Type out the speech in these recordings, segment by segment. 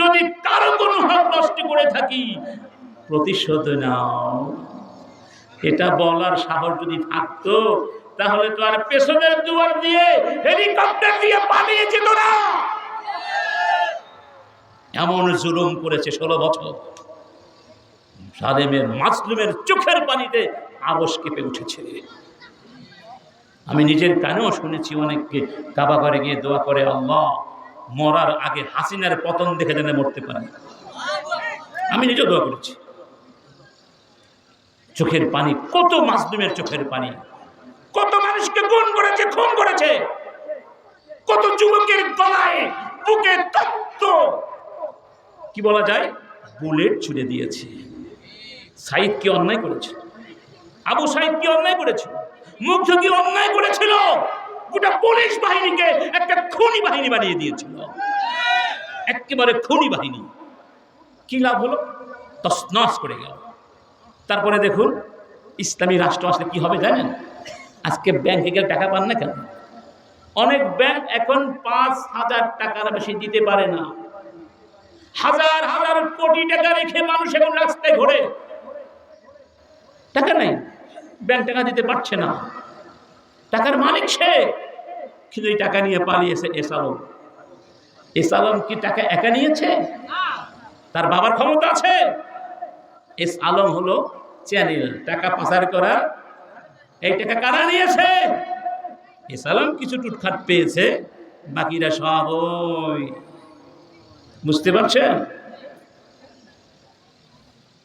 যদি কারও কোনো হক নষ্ট করে থাকি, প্রতিশোধ নাও। এটা বলার সাহস যদি থাকতো, তাহলে তো আর পেছনের দুয়ার দিয়ে হেলিকপ্টার দিয়ে পালিয়ে যেত না। এমন জুলুম করেছে ষোলো বছর। সাদেমের মাসলুমের চোখের পানিতে আবস কেঁপে উঠেছে। আমি নিজের কানেও শুনেছি অনেককে, কাবা করে গিয়ে দোয়া করে, আল্লাহ মরার আগে হাসিনার পতন দেখে যেন মরতে পারে। আমি নিজে দোয়া করেছি। চোখের পানি, কত মাসলুমের চোখের পানি। কত মানুষকে গুণ করেছে, খুন করেছে। কত যুবকের গলায় বুকে তত্ত্ব কি বলা যায়? বুলেট ছুড়ে দিয়েছে। সাইদ কি অন্যায় করেছে আবু সাইদ কি অন্যায় করেছে মুগ্ধ কি অন্যায় করেছিল? গোটা পুলিশ বাহিনীকে একটা খুনি বাহিনী বানিয়ে দিয়েছিল। একেবারে খুনি বাহিনী। কি লাভ হলো? তসনস করে গেল। তারপরে দেখুন, ইসলামী রাষ্ট্র আসলে কি হবে জানেন? আজকে ব্যাংকে গেলে টাকা পান না কেন? অনেক ব্যাংক এখন পাঁচ হাজার টাকার বেশি দিতে পারে না। হাজার হাজার কোটি টাকা রেখে মানুষ এখন রাস্তায় ঘোরে। টাকা নাই। ব্যাংক টাকা দিতে পারছে না। টাকার মালিক সে। কিন্তু এই টাকা নিয়ে পালিয়েছে এস আলম এস আলম কি টাকা একা নিয়েছে? তার বাবার ক্ষমতা আছে? এস আলম হলো চ্যানেল, টাকা পাচার করার এই টাকা কারা নিয়েছে? এস আলম কিছু টুটখাট পেয়েছে, বাকিরা সব বুঝতে পারছেন?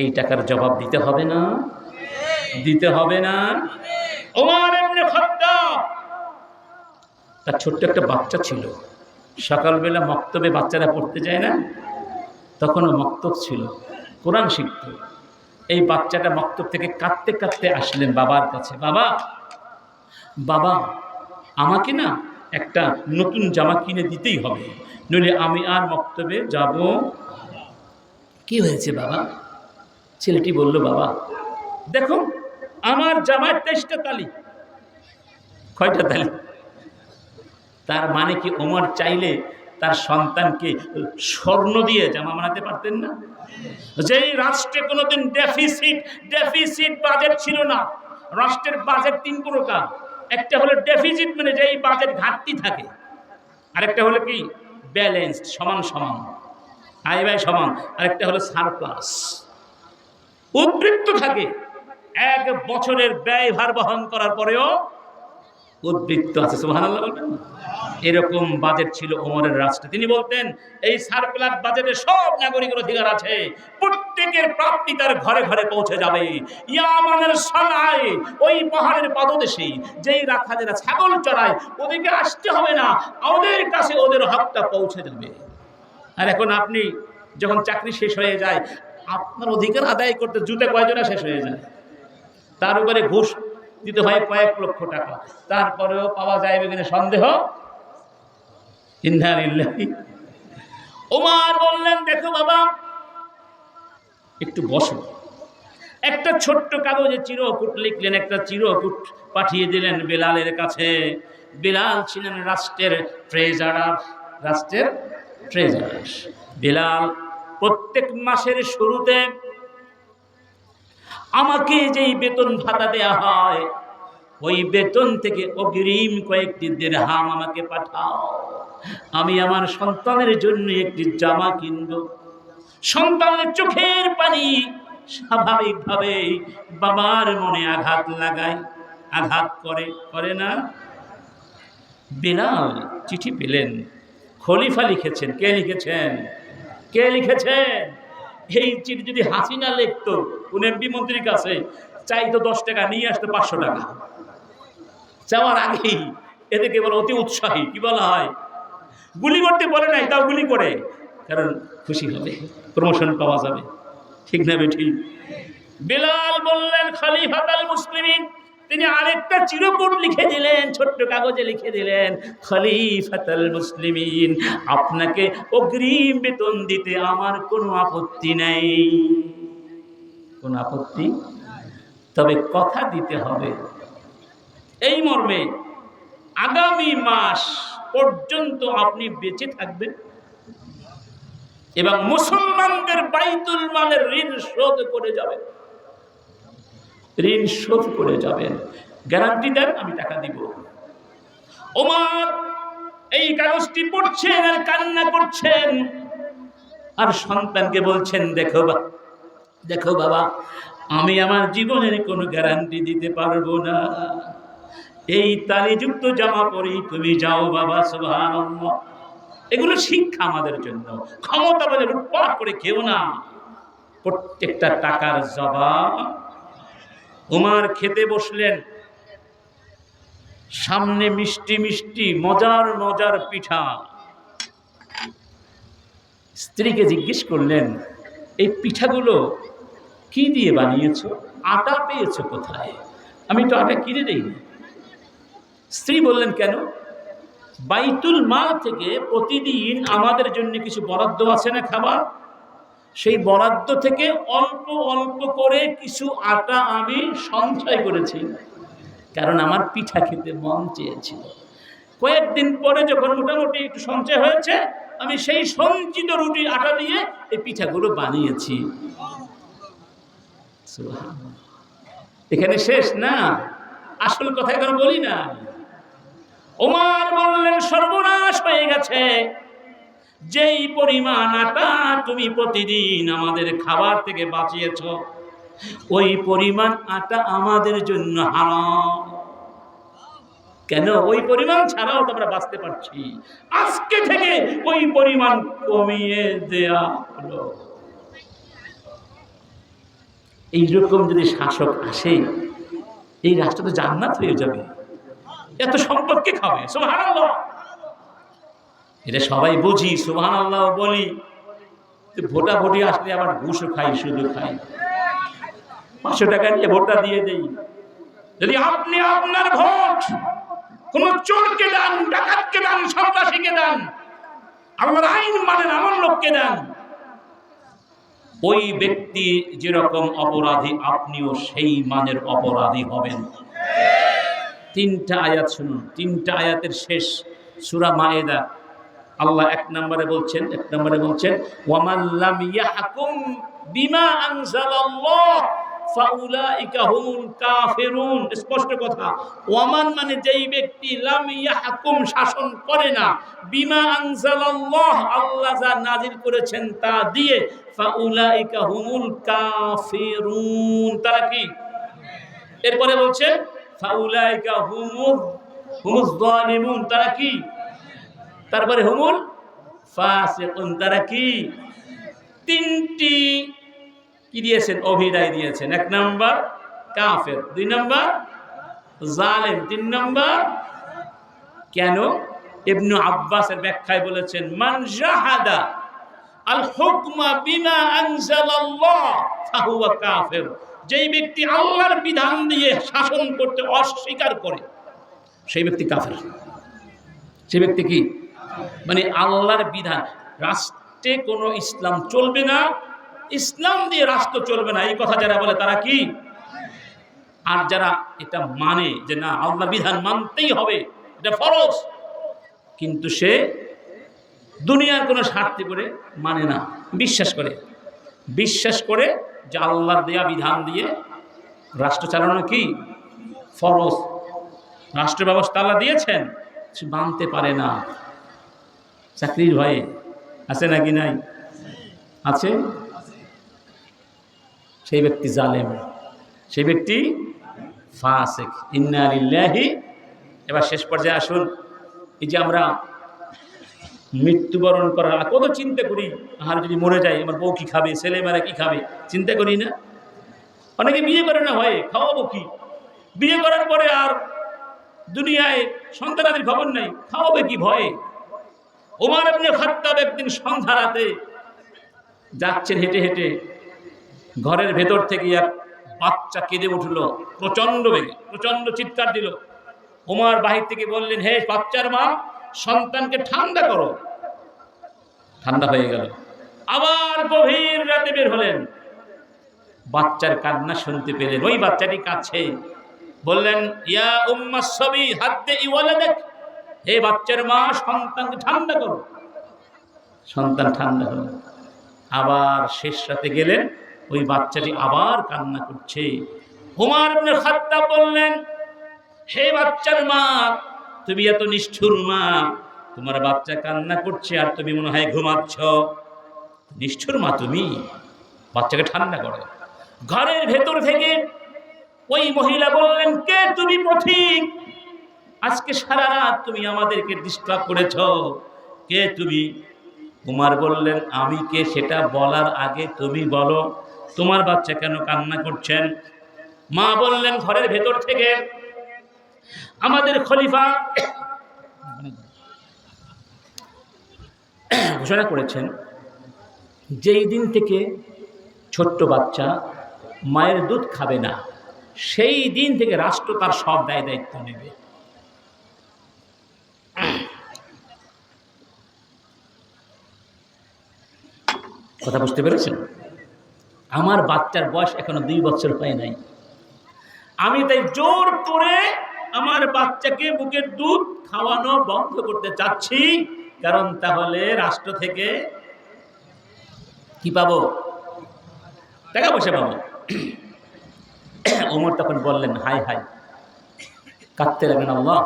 এই টাকার জবাব দিতে হবে না। দিতে হবে না। ওমর এমনি তার ছোট্ট একটা বাচ্চা ছিল। সকালবেলা মক্তবে বাচ্চারা পড়তে যায় না? তখনও মক্তব ছিল। কোরআন শিখত। এই বাচ্চাটা মক্তব থেকে কাঁদতে কাঁদতে আসলেন বাবার কাছে। বাবা বাবা, আমাকে না একটা নতুন জামা কিনে দিতেই হবে। নইলে আমি আর মক্তবে যাব। কি হয়েছে বাবা? ছেলেটি বলল, বাবা, দেখো, আমার জামায় তেইশটা তালি। কয়টা তালি? তার মানে কি ওমর চাইলে তার সন্তানকে স্বর্ণ দিয়ে জামা বানাতে পারতেন না? যেই রাষ্ট্রে কোনোদিন ডেফিসিট ডেফিসিট বাজেট ছিল না, রাষ্ট্রের বাজেট তিন প্রকার। একটা হলো ডেফিসিট মানে যেই বাজেট ঘাটতি থাকে, আরেকটা হলো কি ব্যালেন্স সমান সমান, আয় ব্যয় সমান, আরেকটা হলো সারপ্লাস উদ্বৃত্ত থাকে, এক বছরের ব্যয়ভার বহন করার পরেও উদ্বৃত্ত আছে বলবেন? এরকম বাজেট ছিল ওমরের রাষ্ট্রে। তিনি বলতেন, এই সার্কুলার বাজেটে সব নাগরিকের অধিকার আছে। প্রত্যেকের প্রাপ্তি তার ঘরে ঘরে পৌঁছে যাবে। ইয়ামানের সানায় ওই পাহাড়ের পাদদেশে যেই রাখালেরা ছাগল চড়ায়, ওদেরকে আসতে হবে না। ওদের কাছে ওদের হকটা পৌঁছে যাবে। আর এখন আপনি যখন চাকরি শেষ হয়ে যায়, আপনার অধিকার আদায় করতে জুতে কয়জনা শেষ হয়ে যায়? তার উপরে ঘুষ দিতে হয় কয়েক লক্ষ টাকা। তারপরেও পাওয়া যায় কিনা সন্দেহ। ওমর বললেন, দেখো বাবা, একটু বসো। একটা ছোট্ট কাগজে চিরকুট লিখলেন, একটা চিরকুট পাঠিয়ে দিলেন বেলালের কাছে। বেলাল ছিলেন রাষ্ট্রের ট্রেজারার রাষ্ট্রের ট্রেজারার। বেলাল প্রত্যেক মাসের শুরুতে আমাকে যেই বেতন ভাতা দেয়া হয়, ওই বেতন থেকে অগ্রিম কয়েকটি দেড়হাম আমাকে পাঠাও। আমি আমার সন্তানের জন্য একটি জামা কিনব। সন্তানের চোখের পানি স্বাভাবিকভাবে বাবার মনে আঘাত লাগায়, আঘাত করে করে না? বেলাল চিঠি পেলেন। খলিফা লিখেছেন। কে লিখেছেন? কে লিখেছেন? এই চিঠি যদি হাসিনা লিখতো কোন এমপি মন্ত্রীর কাছে চাইতো দশ টাকা, নিয়ে আসতো পাঁচশো টাকা। চাওয়ার আগেই এদেরকে বলে অতি উৎসাহী, কি বলা হয়? গুলি করতে বলে নাই, তাও গুলি করে। কারণ খুশি হবে প্রমোশন পাওয়া যাবে। ঠিক না, বেঠি? বেলাল বললেন খালিফাত আল মুসলিমিন, তিনি আরেকটা চিরকুট লিখে দিলেন, ছোট্ট কাগজে লিখে দিলেন, খলিফাত আল মুসলিমিন, আপনাকে অগ্রিম বেতন দিতে আমার কোনো আপত্তি নেই। কোনো আপত্তি? তবে কথা দিতে হবে। এই মর্মে আগামী মাস পর্যন্ত আপনি বেঁচে থাকবেন এবং মুসলমানদের বাইতুল মালের ঋণ শোধ করে যাবেন। ঋণ শোধ করে যাবেন। গ্যারান্টি দেন, আমি টাকা দিব। ওমার এই কাগজটি পড়ছেন আর কান্না করছেন, আর সন্তানকে বলছেন, দেখো বা দেখো বাবা, আমি আমার জীবনের কোনো গ্যারান্টি দিতে পারব না। এই তালিযুক্ত জামা পরেই তুমি যাও বাবা, সুবহানাল্লাহ। এগুলো শিক্ষা আমাদের জন্য। ক্ষমতা বলে লুটপাট করে কেউ না। প্রত্যেকটা টাকার জবাব উমার খেতে বসলেন। সামনে মিষ্টি মিষ্টি, মজার মজার পিঠা। স্ত্রীকে জিজ্ঞেস করলেন, এই পিঠাগুলো কি দিয়ে বানিয়েছো? আটা পেয়েছ কোথায়? আমি তো আটা কিনে দেইনি। স্ত্রী বললেন, কেন? বাইতুল মা থেকে প্রতিদিন আমাদের জন্য কিছু বরাদ্দ আছে না খাবার? সেই বরাদ্দ থেকে অল্প অল্প করে কিছু আটা আমি সঞ্চয় করেছি। কারণ আমার পিঠা খেতে মন চেয়েছিল। কয়েকদিন পরে যখন মোটামুটি একটু সঞ্চয় হয়েছে, আমি সেই সঞ্চিত রুটি আটা দিয়ে এই পিঠাগুলো বানিয়েছি। এখানে শেষ না? আসল কথা এখন বলি না। ওমার বললেন, সর্বনাশ হয়ে গেছে। যেই পরিমাণ আটা তুমি প্রতিদিন আমাদের খাবার থেকে বাঁচিয়েছ, ওই পরিমাণ আটা আমাদের জন্য হারাম। কেন? ওই পরিমাণ ছাড়াও তো আমরা বাঁচতে পারছি। আজকে থেকে ওই পরিমাণ কমিয়ে দেয়া হলো। এইরকম যদি শাসক আসে, এই রাষ্ট্র তো জান্নাত হয়ে যাবে। এত সম্পদকে খাবে? সুহান এটা সবাই বুঝি সুহান আল্লাহ বলি। তো ভোটা ভোটি আসলে আবার ঘুষও খাই শুধু খাই। পাঁচশো টাকা নিয়ে ভোটটা দিয়ে দেই। যদি আপনি আপনার ভোট কোন চোরকে দেন, ডাকাতকে দেন, সন্ত্রাসীকে দেন, আল্লাহর আইন মানেন আমার লোককে দেন ওই ব্যক্তি যেরকম অপরাধী, আপনিও সেই মানের অপরাধী হবেন। তিনটা আয়াত শুনুন, তিনটা আয়াতের শেষ সুরা মায়েদা। আল্লাহ এক নম্বরে বলছেন, এক নম্বরে বলছেন ওয়ামাল্লাম স্পষ্ট কথা, ওয়ামান মানে যেই ব্যক্তি লাম শাসন করে না আল্লাহ যা নাজিল করেছেন তা দিয়ে ফাউলাইকা হুমুল কাফিরুন। তারা কি? এরপরে বলছে, ফাউলাইকা হুমুল হুমুজ জালিমুন। তারা কি? তারপরে হুমুল ফাসিকুন। তারা কি? তিনটি কি দিয়েছেন? অভিনয় দিয়েছেন। এক নম্বর কাফের, দুই নম্বর জালেম, তিন নম্বর কেন? ইবনু আব্বাসের ব্যাখ্যায় বলেছেন, মান জাহাদা আল হুকমা বিমা আনজালাল্লাহ, ফাহুয়া কাফির। যেই ব্যক্তি আল্লাহর বিধান দিয়ে শাসন করতে অস্বীকার করে, সেই ব্যক্তি কাফের। সেই ব্যক্তি কি? মানে আল্লাহর বিধান, রাষ্ট্রে কোনো ইসলাম চলবে না, ইসলাম দিয়ে রাষ্ট্র চলবে না, এই কথা যারা বলে তারা কি? আর যারা এটা মানে যে না আল্লাহ বিধান মানতেই হবে, এটা ফরজ। কিন্তু সে দুনিয়ার কোনো স্বার্থে করে মানে না। বিশ্বাস করে। বিশ্বাস করে যে আল্লাহর দেয়া বিধান দিয়ে রাষ্ট্র চালানো কি? ফরজ। রাষ্ট্র ব্যবস্থা আল্লাহ দিয়েছেন, সে মানতে পারে না। চাকরির ভয়ে আছে নাকি নাই? আছে। সেই ব্যক্তি জালেম। সেই ব্যক্তি ফাসেক। ইন্নালিল্লাহি এবার শেষ পর্যায়ে আসুন। এই যে আমরা মৃত্যুবরণ করার কত চিন্তা করি আর যদি মরে যায়, আমার বউ কি খাবে ছেলেমেয়েরা কি খাবে? চিন্তা করি না। অনেকে বিয়ে করে না হয়, খাওয়াবো কি? বিয়ে করার পরে আর দুনিয়ায় সন্তানাদের খবর নেই, খাওয়াবে কি ভয়ে? ওমার আপনি খাত্তাব একদিন সন্ধ্যা রাতে যাচ্ছেন হেঁটে হেঁটে, ঘরের ভেতর থেকে এক বাচ্চা কেঁদে উঠল, প্রচণ্ড বেগে, প্রচণ্ড চিৎকার দিল। ওমার বাহির থেকে বললেন, হে বাচ্চার মা, সন্তানকে ঠান্ডা করো। ঠান্ডা হয়ে গেল। আবার গভীর রাতে বের হলেন। বাচ্চার কান্না শুনতে পেলেন। ওই বাচ্চাটি কাছে বললেন ইয়া উম্মা সবই হাত দে ইওয়ালা দেখ হে বাচ্চার মা সন্তানকে ঠান্ডা করো। সন্তান ঠান্ডা হলো। আবার শেষ রাতে গেলেন। ওই বাচ্চাটি আবার কান্না করছে। হুমার ইবনে খাত্তাব বললেন হে বাচ্চার মা তুমি এত নিষ্ঠুর মা তোমার বাচ্চা কান্না করছে আর তুমি মনে হয় ঘুমাচ্ছ। নিষ্ঠুর মা তুমি। বাচ্চাকে ঠান্ডা করো। ঘরের ভেতর থেকে ওই মহিলা বললেন, কে তুমি পথিক? আজকে সারা রাত তুমি আমাদেরকে ডিস্টার্ব করেছ। কে তুমি? কুমার বললেন, আমি কে সেটা বলার আগে তুমি বলো। তোমার বাচ্চা কেন কান্না করছেন? মা বললেন, ঘরের ভেতর থেকে আমাদের খলিফা ঘোষণা করেছেন, যেই দিন থেকে ছোট্ট বাচ্চা মায়ের দুধ খাবে না, সেই দিন থেকে রাষ্ট্র তার সব দায় দায়িত্ব নেবে। কথা বুঝতে পেরেছেন? আমার বাচ্চার বয়স এখনও দুই বছর হয় নাই। আমি তাই জোর করে আমার বাচ্চাকে বুকের দুধ খাওয়ানো বন্ধ করতে চাচ্ছি, কারণ তাহলে রাষ্ট্র থেকে কি পাবো? টাকা পয়সা পাবো। ওমর তখন বললেন হাই হাই কাঁদতে লাগলেন আল্লাহ।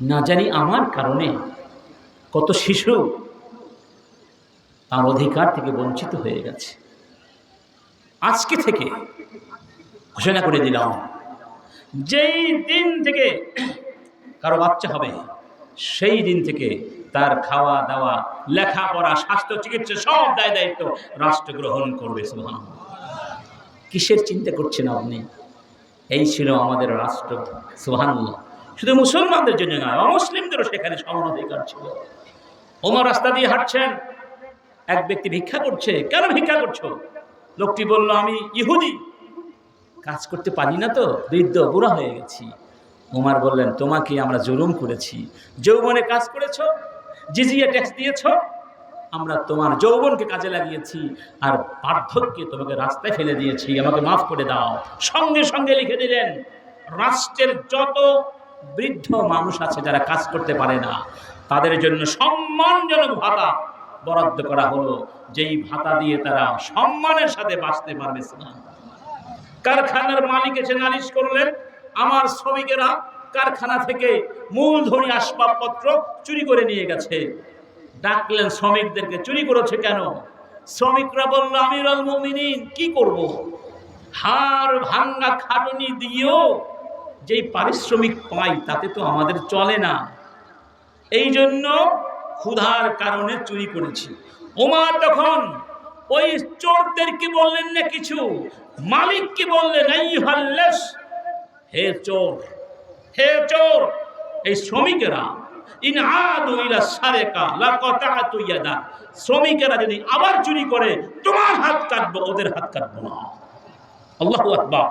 না জানি আমার কারণে কত শিশু তার অধিকার থেকে বঞ্চিত হয়ে গেছে। আজকে থেকে ঘোষণা করে দিলাম, যেই দিন থেকে কারও বাচ্চা হবে, সেই দিন থেকে তার খাওয়া দাওয়া, লেখাপড়া, স্বাস্থ্য, চিকিৎসা সব দায় দায়িত্ব রাষ্ট্র গ্রহণ করবে সুবহান কিসের চিন্তা করছেন আপনি? এই ছিল আমাদের রাষ্ট্র, সুবহানাল্লাহ। শুধু মুসলমানদের জন্য নয় অমুসলিমদেরও সেখানে সমান অধিকার ছিল। ওমর রাস্তা দিয়ে হাঁটছেন, এক ব্যক্তি ভিক্ষা করছে, কেন ভিক্ষা করছ? লোকটি বলল, আমি ইহুদি। কাজ করতে পারি না তো, বৃদ্ধ, বুড়া হয়ে গেছি। উমার বললেন, তোমাকে আমরা জুলুম করেছি। যৌবনে কাজ করেছ, জিজিয়া ট্যাক্স দিয়েছ, আমরা তোমার যৌবনকে কাজে লাগিয়েছি আর বার্ধক্যে তোমাকে রাস্তায় ফেলে দিয়েছি। আমাকে মাফ করে দাও। সঙ্গে সঙ্গে লিখে দিলেন, রাষ্ট্রের যত বৃদ্ধ মানুষ আছে যারা কাজ করতে পারে না, তাদের জন্য সম্মানজনক ভাতা বরাদ্দ করা হলো। যেই ভাতা দিয়ে তারা সম্মানের সাথে বাঁচতে পারবে কারখানার মালিক এসে নালিশ করলেন আমার শ্রমিকেরা কারখানা থেকে মূলধনী আসবাবপত্র চুরি করে নিয়ে গেছে। ডাকলেন, শ্রমিকদেরকে চুরি করেছে কেন? শ্রমিকরা বলল, আমিরুল মুমিনিন, কি করব। হাড় ভাঙ্গা খাটনি দিয়েও যেই পারিশ্রমিক পাই তাতে তো আমাদের চলে না। এই জন্য ক্ষুধার কারণে চুরি করেছি। ওমা তখন ওই চোরদেরকে বললেন, না কিছু। মালিককে বললেন এই হাল্লেস হে চোর হে চোর, এই শ্রমিকেরা শ্রমিকেরা যদি আবার চুরি করে, তোমার হাত কাটবো, ওদের হাত কাটবো না। আল্লাহু আকবার।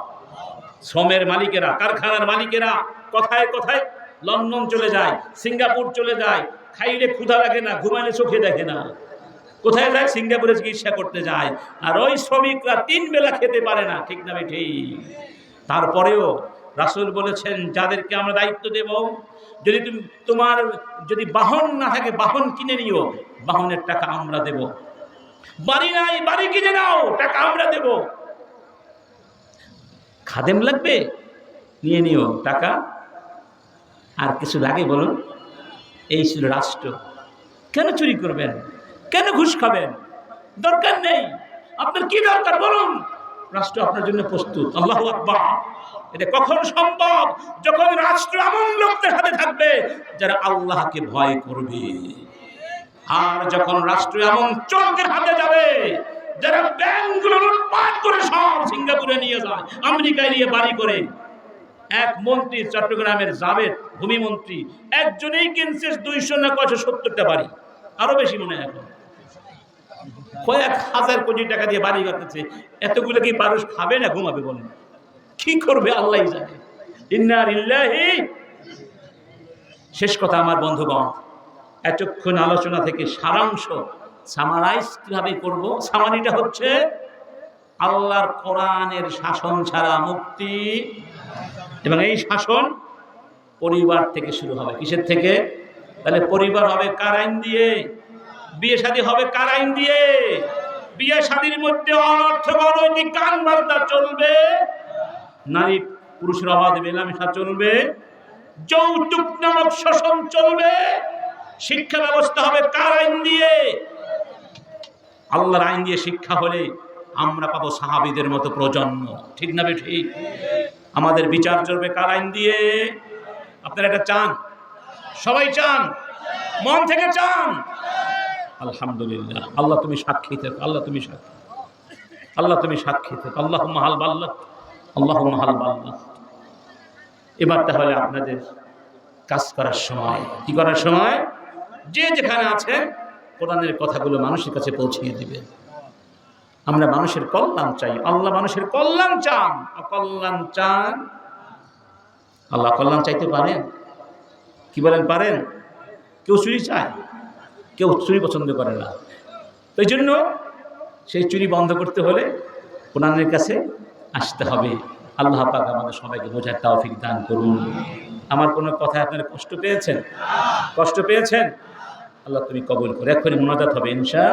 শ্রমের মালিকেরা, কারখানার মালিকেরা, কথায় কথায় লন্ডন চলে যায়, সিঙ্গাপুর চলে যায় খাইলে ক্ষুধা লাগে না ঘুমাইলে চোখে দেখে না। কোথায় যায়? সিঙ্গাপুরে চিকিৎসা করতে যায়। আর ওই শ্রমিকরা তিন বেলা খেতে পারে না, ঠিক না ঠিক তারপরেও রাসুল বলেছেন, যাদেরকে আমরা দায়িত্ব দেব, যদি তুমি, তোমার যদি বাহন না থাকে, বাহন কিনে নিও, বাহনের টাকা আমরা দেব। বাড়ি নাই, বাড়ি কিনে নাও, টাকা আমরা দেব। খাদেম লাগবে? নিয়ে নিও টাকা। আর কিছু লাগে বলুন, এই ছিল রাষ্ট্র। কেন চুরি করবেন? কেন ঘুষ খাবেন? দরকার নেই। আপনার কি দরকার? বলুন। রাষ্ট্র আপনার জন্য প্রস্তুত। আল্লাহ আকবার। এটা কখন সম্ভব? যখন রাষ্ট্র এমন লোকদের হাতে থাকবে যারা আল্লাহকে ভয় করবে। আর যখন রাষ্ট্র এমন চোরদের হাতে যাবে যারা ব্যাংকগুলো লুটপাট করে সব সিঙ্গাপুরে নিয়ে যায়, আমেরিকায় নিয়ে বাড়ি করে। এক মন্ত্রী চট্টগ্রামের জাবেদ ভূমিমন্ত্রী একজনেই কিনছে দুইশো না কয়শো সত্তরটা বাড়ি। আরও বেশি মনে হয় এখন। কয়েক হাজার কোটি টাকা দিয়ে বাড়ি করতেছে এতগুলো কি মানুষ খাবে না ঘুমাবে বলেন? কি করবে আল্লাহ জানে। শেষ কথা আমার বন্ধুগণ, এতক্ষণ আলোচনা থেকে সারাংশ সামারাইজ কীভাবে করব? সামারিটা হচ্ছে, আল্লাহর কোরআনের শাসন ছাড়া মুক্তি। এবং এই শাসন পরিবার থেকে শুরু হবে। কিসের থেকে? তাহলে পরিবার হবে কার আইন দিয়ে? বিয়ে শাদী হবে কার আইন দিয়ে? বিয়ে শাদীর মধ্যে অনর্থক অনৈতিক গান বার্তা চলবে। নারী পুরুষের অবাধ মেলামেশা চলবে, যৌতুক নামক শোষণ চলবে, শিক্ষা ব্যবস্থা হবে কার আইন দিয়ে? আল্লাহর আইন দিয়ে শিক্ষা হলে আমরা পাবো সাহাবিদের মতো প্রজন্ম। ঠিক না বে ঠিক? আমাদের বিচার চলবে কার আইন দিয়ে? আপনারা এটা চান? সবাই চান? মন থেকে চান? আলহামদুলিল্লাহ। আল্লাহ তুমি সাক্ষী থেকো, আল্লাহ তুমি সাক্ষী। আল্লাহ তুমি সাক্ষী থেকো। আল্লাহ মাহাল বাল্লা আল্লাহ এবার তাহলে আপনাদের কাজ করার সময়। কি করার সময়? যে যেখানে আছে, কোরআনের কথাগুলো মানুষের কাছে পৌঁছিয়ে দিবে। আমরা মানুষের কল্যাণ চাই। আল্লাহ মানুষের কল্যাণ চান। অকল্যাণ চান। আল্লাহ কল্যাণ চাইতে পারেন। কি বলেন পারেন? কেউ চুরি চায়, কেউ চুরি পছন্দ করে না। এই জন্য সেই চুরি বন্ধ করতে হলে কোরআনের কাছে আসতে হবে। আল্লাহ পাক আমাদের সবাইকে বোঝার তাওফিক দান করুন। আমার কোনো কথা আপনারা কষ্ট পেয়েছেন? কষ্ট পেয়েছেন? আল্লাহ তুমি কবুল করে, এক্ষুনি মোনাজাত হবে, ইনশা